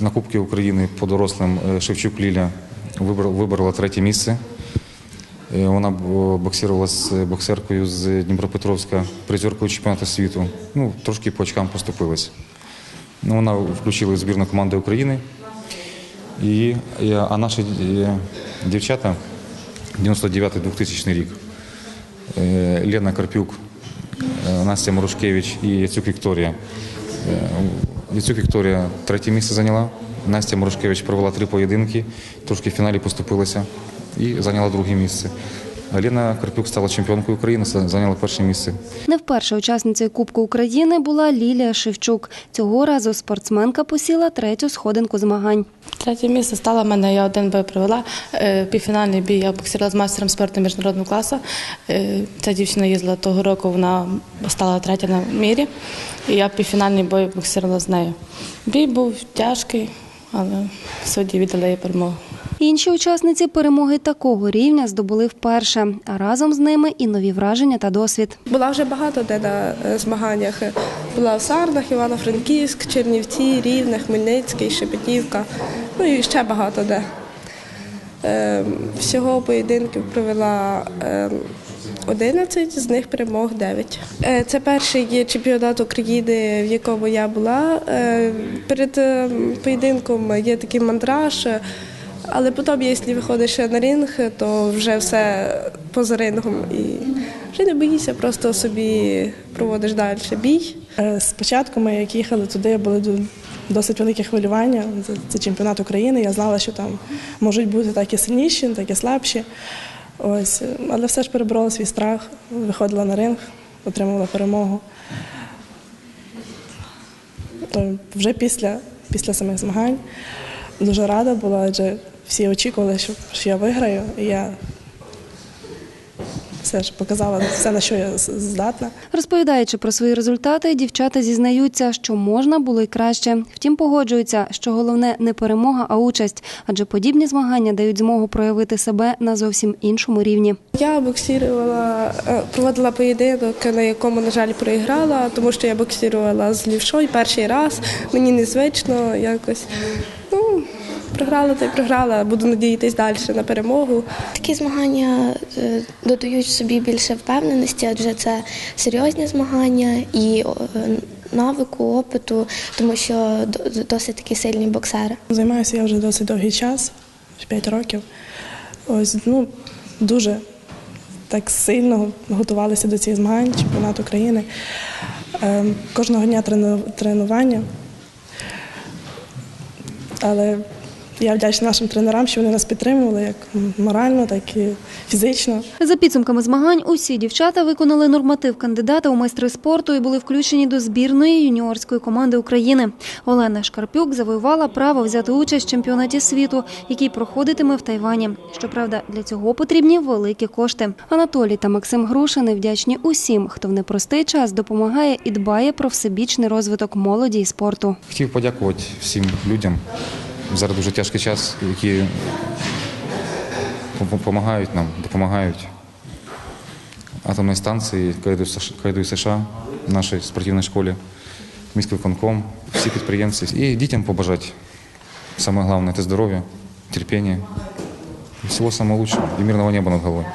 На Кубці України по дорослим е, Шевчук Ліля вибрала, третє місце. Е, Вона боксувала з боксеркою з Дніпропетровська, призеркою чемпіонату світу. Ну, трошки по очкам поступилась. Ну, вона включила збірну команди України. І, а наші е, дівчата 99-2000 рік. Е, Лена Карпюк, е, Настя Марушкевич і Яцюк Вікторія. Яцюк Вікторія третє місце зайняла. Настя Морошкевич провела три поєдинки, трошки в фіналі поступилася і зайняла друге місце. А Лена Карпюк стала чемпіонкою України, зайняла перше місце. Не вперше учасницею Кубку України була Лілія Шевчук. Цього разу спортсменка посіла третю сходинку змагань. Третє місце стало в мене, я один бой провела. Е, Півфінальний бій я боксувала з майстером спорту міжнародного класу. Е, Ця дівчина їздила того року, вона стала третя на мірі. І я півфінальний бой боксувала з нею. Бій був тяжкий, але судді віддали їй перемогу. Інші учасниці перемоги такого рівня здобули вперше, а разом з ними і нові враження та досвід. Була вже багато де на е, змаганнях. Була в Сарнах, Івано-Франківськ, Чернівці, Рівне, Хмельницький, Шепетівка, ну і ще багато де. Е, Всього поєдинків провела е, 11, з них перемог 9. Е, Це перший чемпіонат України, в якому я була. Е, Перед е, поєдинком є такий мандраж. Але потім, якщо виходиш на ринг, то вже все поза рингом і вже не боїшся, просто собі проводиш далі бій. Е, Спочатку ми, як їхали туди, були досить великі хвилювання. Це, чемпіонат України. Я знала, що там можуть бути так і сильніші, так і слабші. Ось, але все ж переборола свій страх, виходила на ринг, отримала перемогу. То вже після, після самих змагань дуже рада була, адже всі очікували, що, що я виграю. І я все ж показала все, на що я здатна. Розповідаючи про свої результати, дівчата зізнаються, що можна було й краще. Втім, погоджуються, що головне не перемога, а участь, адже подібні змагання дають змогу проявити себе на зовсім іншому рівні. Я боксірувала, е, проводила поєдинок, на якому, на жаль, проіграла, тому що я боксірувала з лівшою перший раз. Мені незвично якось. Програла та й програла. Буду надіятись далі на перемогу. Такі змагання е, додають собі більше впевненості, адже це серйозні змагання і е, навику, опиту, тому що досить такі сильні боксери. Займаюся я вже досить довгий час, 5 років. Ось ну дуже так сильно готувалися до цих змагань, чемпіонату України. Ем, Кожного дня трену- тренування. Але я вдячна нашим тренерам, що вони нас підтримували як морально, так і фізично. За підсумками змагань, усі дівчата виконали норматив кандидата у майстри спорту і були включені до збірної юніорської команди України. Олена Шкарпюк завоювала право взяти участь в чемпіонаті світу, який проходитиме в Тайвані. Щоправда, для цього потрібні великі кошти. Анатолій та Максим Грушини вдячні усім, хто в непростий час допомагає і дбає про всебічний розвиток молоді і спорту. Хотів подякувати всім людям зараз дуже тяжкий час, які допомагають нам, допомагають атомній станції КайДУ США- нашій спортивній школі, міськвиконком, всі підприємці. І дітям побажати. Саме головне це здоров'я, терпіння, всього лучшого і мирного неба над головою.